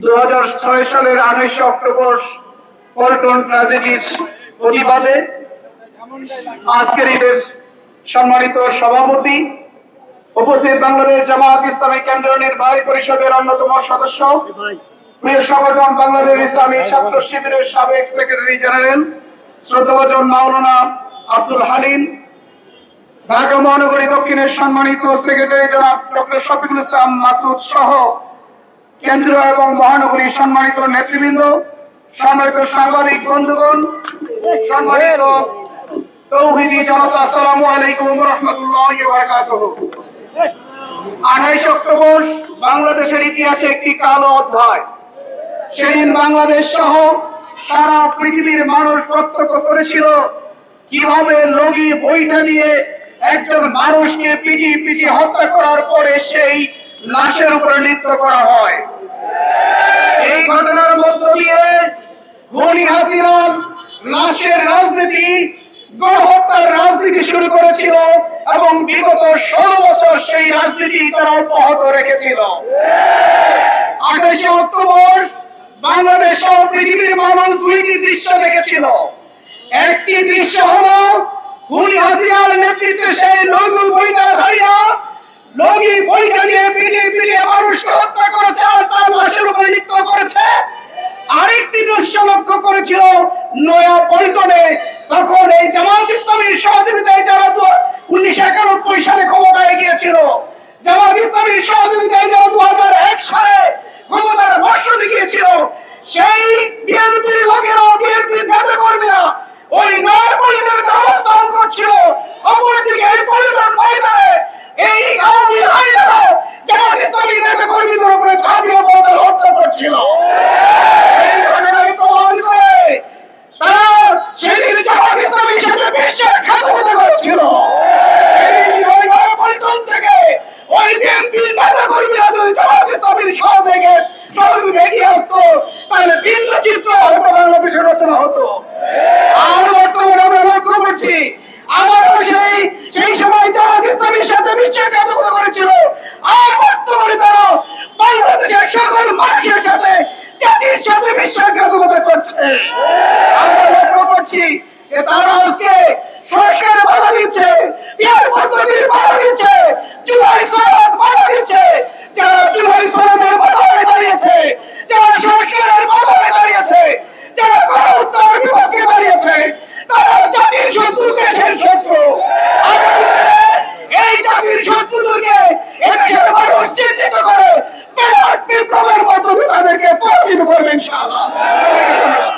দু হাজার ছয় সালের আঠাইশে অক্টোবর পল্টন ট্রাজেডির প্রতিবাদে আজকের ঈদের সম্মানিত সভাপতি, উপস্থিত বাংলাদেশ জামাত ইসলামী কেন্দ্রীয় নির্বাহী পরিষদের অন্যতম সদস্য, প্রিয় সংগঠন বাংলাদেশ ইসলামী ছাত্র শিবিরের সাবেক সেক্রেটারি জেনারেল শ্রদ্ধাভাজন মাওলানা আব্দুল হালিম, ঢাকা মহানগরী দক্ষিণের সম্মানিত সেক্রেটারি জনাব ডক্টর শফিকুল ইসলাম মাসুদ সহ কেন্দ্রীয় এবং মহানগরী সম্মানিত নেতৃবৃন্দ, সম্মানিত সাংবাদিক বন্ধুগণ, সম্মানিত তৌহিদি জনতা, আসসালামু আলাইকুম রহমতুল্লাহ আঠাইশ অক্টোবর বাংলাদেশের ইতিহাসে একটি কালো অধ্যায়। সেদিন বাংলাদেশ সহ সারা পৃথিবীর মানুষ প্রত্যক্ষ করেছিল, কীভাবে লগি বইটা দিয়ে একজন মানুষকে পিটিয়ে পিটিয়ে হত্যা করার পরে সেই লাশের উপরে নৃত্য করা হয়। এই ঘটনার মধ্য দিয়ে গনি হাসিনাল লাশের রাজনীতি, গণহত্যার রাজনীতি শুরু করেছিল এবং বিগত ষোলো বছর সেই রাজনীতি তারা অব্যাহত রেখেছিল। আঠাশে অক্টোবর বাংলাদেশ ও পৃথিবীর মানুষ দুইটি দৃশ্য দেখেছিল। একটি দৃশ্য হলো, খুনি হাসিনার নেতৃত্বে সেই নজরুল বইটা হারিয়া লগি বইটা দিয়ে পিটিয়ে পিটিয়ে মানুষকে হত্যা করেছে আর তার লাশের উপরে নৃত্য করেছে। আরেকটি দৃশ্য লক্ষ্য করেছিল নয়া পল্টনে। তখন এই জামাত ইসলামীর সহযোগিতায় যারা উনিশশো একানব্বই সালে ক্ষমতায় গিয়েছিল, জামাত ইসলামীর সহযোগিতায় যারা দু হাজার এক সালে ক্ষমতার বর্ষ দেখিয়েছিল সেই বিএনপির লোকেরা বিএনপির নেতা কর্মীরা ওই নয়া পল্টনে অবস্থান করছিল। অপরদিকে এই পল্টন ময়দানে এই আওয়ামী আইনেরা জামাত ইসলামীর নেতা কর্মীদের উপরে ঝাঁপিয়ে পড়ে নয়া থেকে ওই আসতো তাহলে ভিন্ন চিত্র হয়তো বাংলাদেশের রচনা হতো আর বর্তমানে আমরা লক্ষ্য করছি আমারও সেই সেই সময় জামাত ইসলামীর সাথে বিশ্বাসঘাতকতা করেছিল আর বর্তমানে তারা বাংলাদেশের সকল মানুষের সাথে জাতির সাথে বিশ্বাসঘাতকতা করছে। আমরা লক্ষ্য করছি যে তারা আজকে সংস্কারে বাধা দিচ্ছে বিয়ার পদ্ধতির বাধা দিচ্ছে, জুলাই সনদ বাধা দিচ্ছে, যারা জুলাই সনদের বাধা হয়ে দাঁড়িয়েছে, যারা সংস্কারের বাধা হয়ে দাঁড়িয়েছে, যারা গণহত্যার বিপক্ষে দাঁড়িয়েছে, তারা জাতির শত্রু দেশের শত্রু। এই জাতির শত্রুদেরকে এদেশের মানুষ চিহ্নিত করে বিরাট বিপ্লবের মাধ্যমে তাদেরকে পরাজিত করবে ইনশাআল্লাহ